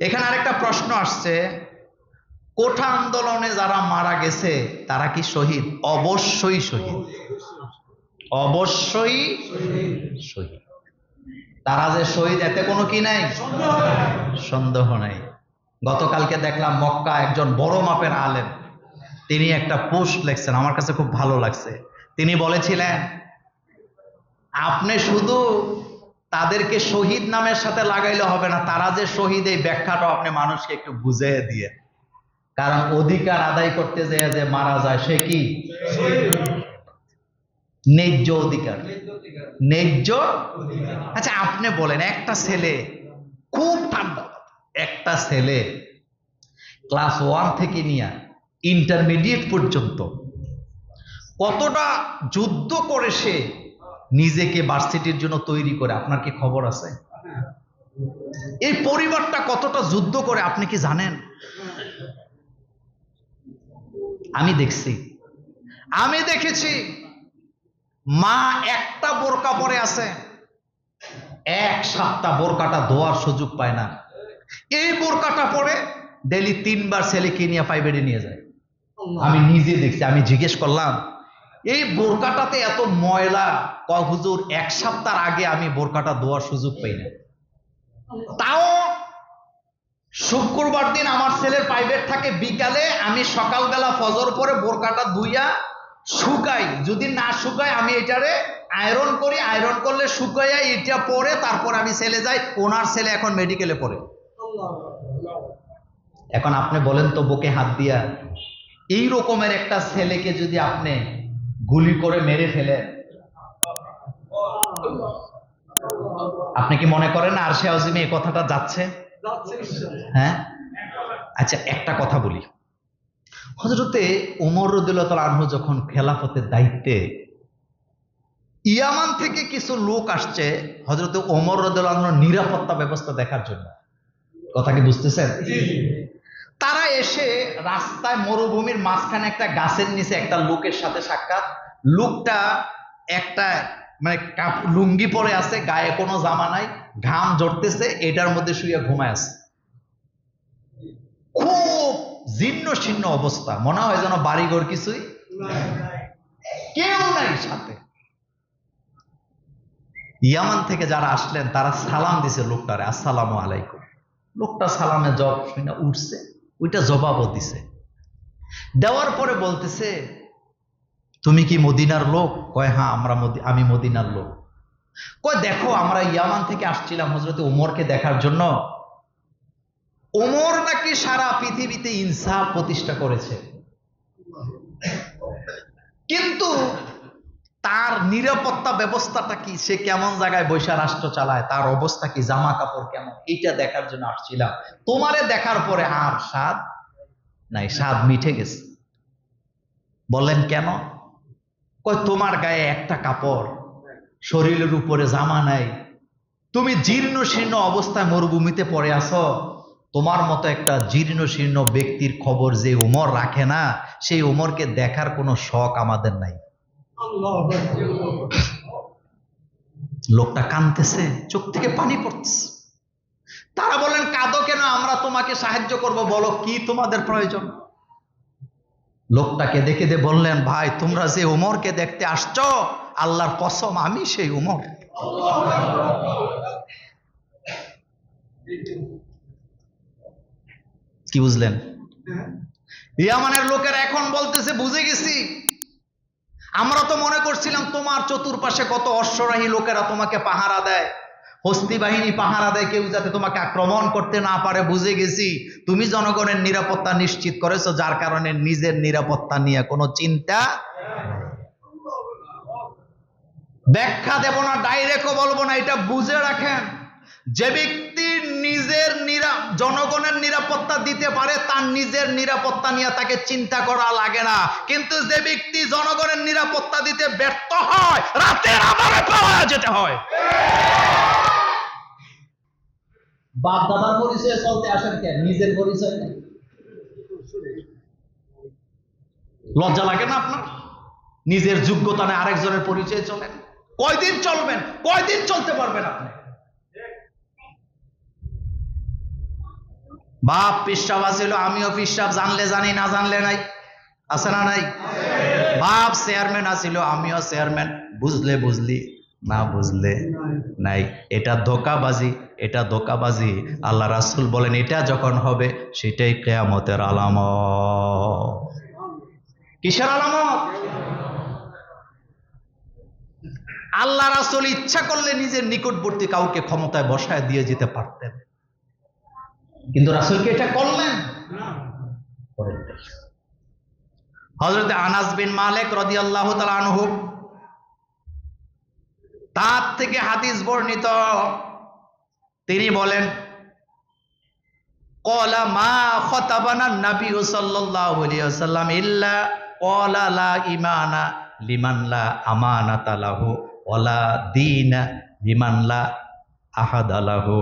এখানে আরেকটা প্রশ্ন আসছে, কোঠা আন্দোলনে যারা মারা গেছে, তারা কি শহীদ? অবশ্যই শহীদ। অবশ্যই শহীদ। তারা যে শহীদ, এতে কোনো কি নাই? সন্দেহ নাই। গতকালকে দেখলাম মক্কা একজন বড় মাপের আলেম, তিনি একটা পোস্ট লিখছেন, আমার কাছে খুব ভালো লাগছে। তিনি বলেছিলেন, আপনি শুধু তাদেরকে শহীদ নামের সাথে লাগাইলে হবে না। তারা যে শহীদ, এই ব্যাখ্যাটা আপনি মানুষকে একটু বুঝিয়ে দিয়ে। কারণ অধিকার আদায় করতে যে যে মারা যায়, সে কি? ন্যায্য অধিকার। ন্যায্য আচ্ছা আপনি বলেন, একটা ছেলে খুব ঠান্ডা। একটা ছেলে ক্লাস ওয়ান থেকে নিয়ে ইন্টারমিডিয়েট পর্যন্ত কতটা যুদ্ধ করে সে নিজেকে ভার্সিটির জন্য তৈরি করে, আপনার কি খবর আছে? এই পরিবারটা কতটা যুদ্ধ করে, আপনি কি জানেন? আমি দেখছি। আমি দেখেছি, মা একটা বোরকা পরে আছে। এক সাতটা বোরকাটা ধোয়ার সুযোগ পায় না। এই বোরকাটা পরে ডেলি তিনবার ছেলেকে নিয়ে ফাইভেডে নিয়ে যায়। আমি নিজে দেখছি, আমি জিজ্ঞেস করলাম এই বোরকাটাতে এত ময়লা? ক হুজুর, এক সপ্তাহ আগে আমি বোরকাটা ধোয়ার সুযোগ পাই না তাও শুক্রবার দিন আমার ছেলের প্রাইভেট থাকে, বিকালে আমি সকালবেলা ফজর পরে বোরকাটা ধুইয়া শুকাই। যদি না শুকাই আমি এটারে আয়রন করি আয়রন করলে শুকাইয়া এটা পরে তারপর আমি ছেলে যাই, ওনার ছেলে এখন মেডিকেলে পড়ে। এখন আপনি বলেন তো, বুকে হাত দিয়া? এই রকমের একটা ছেলেকে যদি আপনি গুলি করে মেরে ফেলেন। আপনি কি মনে করেন আর সে আজিমে এই কথাটা যাচ্ছে? হ্যাঁ? আচ্ছা একটা কথা বলি। হজরতে ওমর রদুল্লাহ আনহু যখন খেলাফতের দায়িত্বে ইয়ামান থেকে কিছু লোক আসছে হজরতে ওমর রদুল্লাহ আনহুর নিরাপত্তা ব্যবস্থা দেখার জন্য। কথা কি বুঝতেছেন? তারা এসে রাস্তায় মরুভূমির মাঝখানে একটা গাছের নিচে একটা লোকের সাথে সাক্ষাৎ লোকটা একটা মানে লুঙ্গি পরে আছে, গায়ে কোনো জামা নাই, ঘাম ঝরতেছে, এটার মধ্যে শুয়ে ঘুমায় আছে। খুব জীর্ণ শীর্ণ অবস্থা, মনে হয় যেন বাড়িঘর কিছুই কেউ নাই সাথে। ইয়ামান থেকে যারা আসলেন, তারা সালাম দিছে লোকটারে, আসসালামু আলাইকুম। লোকটা সালামে জব শুনে উঠছে, ওইটা জবাবও দিছে। দেওয়ার পরে বলতেছে তুমি কি মদিনার লোক? কয় হ্যাঁ আমরা আমি মদিনার লোক। কয়, দেখো, আমরা ইয়ামান থেকে আসছিলাম হজরত ওমরকে দেখার জন্য। ওমর নাকি সারা পৃথিবীতে ইনসাফ প্রতিষ্ঠা করেছে। কিন্তু তার নিরাপত্তা ব্যবস্থাটা কি? সে কেমন জায়গায় বৈশা রাষ্ট্র চালায়? তার অবস্থা কি? জামা কাপড় কেমন? এইটা দেখার জন্য আসছিলাম। তোমারে দেখার পরে আর স্বাদ নাই, স্বাদ মিঠে গেছে। বললেন কেন? কই তোমার গায়ে একটা কাপড়, শরীরের উপরে জামা নাই। তুমি জীর্ণ শীর্ণ অবস্থায় মরুভূমিতে পড়ে আছো। তোমার মতো একটা জীর্ণ শীর্ণ ব্যক্তির খবর যে উমর রাখে না, সেই উমরকে দেখার কোনো শখ আমাদের নাই। লোকটা কানতেছে চোখ থেকে পানি পড়তেছে। তারা বলেন, কাঁদো কেন? আমরা তোমাকে সাহায্য করব, বলো কি তোমাদের প্রয়োজন? লোকটাকে দেখে দে বললেন, ভাই, তোমরা যে উমরকে দেখতে আসছো, আল্লাহর কসম, আমি সেই উমর। কি বুঝলেন? ইয়ামানের লোকেরা এখন বলতেছে, বুঝে গেছি। আমরা তো মনে করছিলাম তোমার চতুর্পাশে কত অশ্বরাহী লোকেরা তোমাকে পাহারা দেয়। হস্তি বাহিনী পাহারা দেয় কেউ যাতে তোমাকে আক্রমণ করতে না পারে, বুঝে গেছি। তুমি জনগণের নিরাপত্তা নিশ্চিত করেছ, যার কারণে নিজের নিরাপত্তা নিয়ে কোনো চিন্তা ব্যাখ্যা দেব না, ডাইরেক্টও বলব না, এটা বুঝে রাখেন। যে ব্যক্তি নিজের নিরা, জনগণের নিরাপত্তা দিতে পারে, তার নিজের নিরাপত্তা নিয়ে তাকে চিন্তা করা লাগে না। কিন্তু যে ব্যক্তি জনগণের নিরাপত্তা দিতে ব্যর্থ হয়, রাতের আধারে পাওয়া যেতে হয়। বাপ দাদার পরিচয়ে চলতে আসেন কেন নিজের পরিচয় নেই। লজ্জা লাগে না আপনার? নিজের যোগ্যতা নেই আরেকজনের পরিচয় চলেন কয়দিন চলবেন? কয়দিন চলতে পারবেন আপনি? বাপ পিসাব আছিল আমিও পিসাব জানলে জানি না জানলে নাই। আছে না নাই? বাপ চেয়ারম্যান আছিল আমিও চেয়ারম্যান। বুঝলে বুঝলি। না বুঝলে নাই। এটা ধোকাবাজি এটা ধোকাবাজি। আল্লাহ রাসুল বলেন, এটা যখন হবে, সেটাই কেয়ামতের আলামত। কিসের আলামত? আল্লাহ রাসুল ইচ্ছা করলে নিজের নিকটবর্তী কাউকে ক্ষমতায় বসায় দিয়ে যেতে পারতেন। কিন্তু রাসুলকে এটা করলেন। হজরত আনাস বিন মালিক রদিয়াল্লাহু তাআলা আনহু তার থেকে হাদিস বর্ণিত। তিনি বলেন, কলা মা খতাবানা নবী সাল্লাল্লাহু আলাইহি ওয়াসাল্লাম ইল্লা কলা লা ইমানা লিমান লা আমানাতা লাহু ওয়ালা দীনা লিমান লা আহাদা লাহু।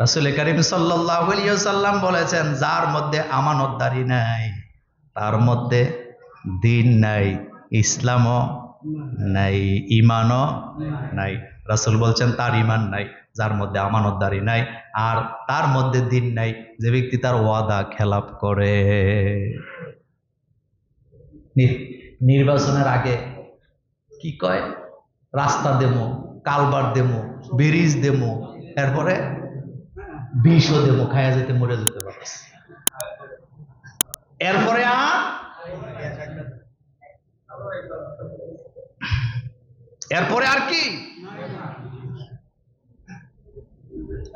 রাসূল করিম সাল্লাল্লাহু আলাইহি ওয়াসাল্লাম বলেছেন, যার মধ্যে আমানতদারি নাই, তার মধ্যে দিন নাই, ইসলামও নাই ইমানও নাই। রাসুল বলছেন তার ইমান নাই যার মধ্যে আমানতদারি নাই আর তার মধ্যে দিন নাই যে ব্যক্তি তার ওয়াদা খেলাপ করে। নির্বাচনের আগে কি কয়? রাস্তা দেমো কালবার দেমো ব্রিজ দেমো এরপরে বিষও দেবো খায়া যেতে মরে যেতে পারে এরপরে আর এরপরে আর কি?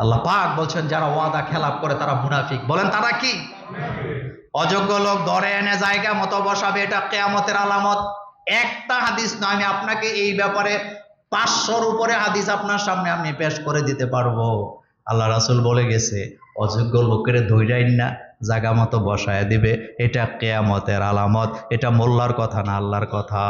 আল্লাহ পাক বলছেন, যারা ওয়াদা খেলাপ করে তারা মুনাফিক। বলেন তারা কি? অযোগ্য লোক ধরে এনে জায়গা মতো বসাবে, এটা কেয়ামতের আলামত। একটা হাদিস না, আমি আপনাকে এই ব্যাপারে পাঁচশোর উপরে হাদিস আপনার সামনে আমি পেশ করে দিতে পারব। আল্লাহ রাসুল বলে গেছে, অযোগ্য লোকের ধৈর্যাইন না, জায়গা মতো বসায় দিবে, এটা কেয়ামতের আলামত। এটা মোল্লার কথা না, আল্লাহর কথা।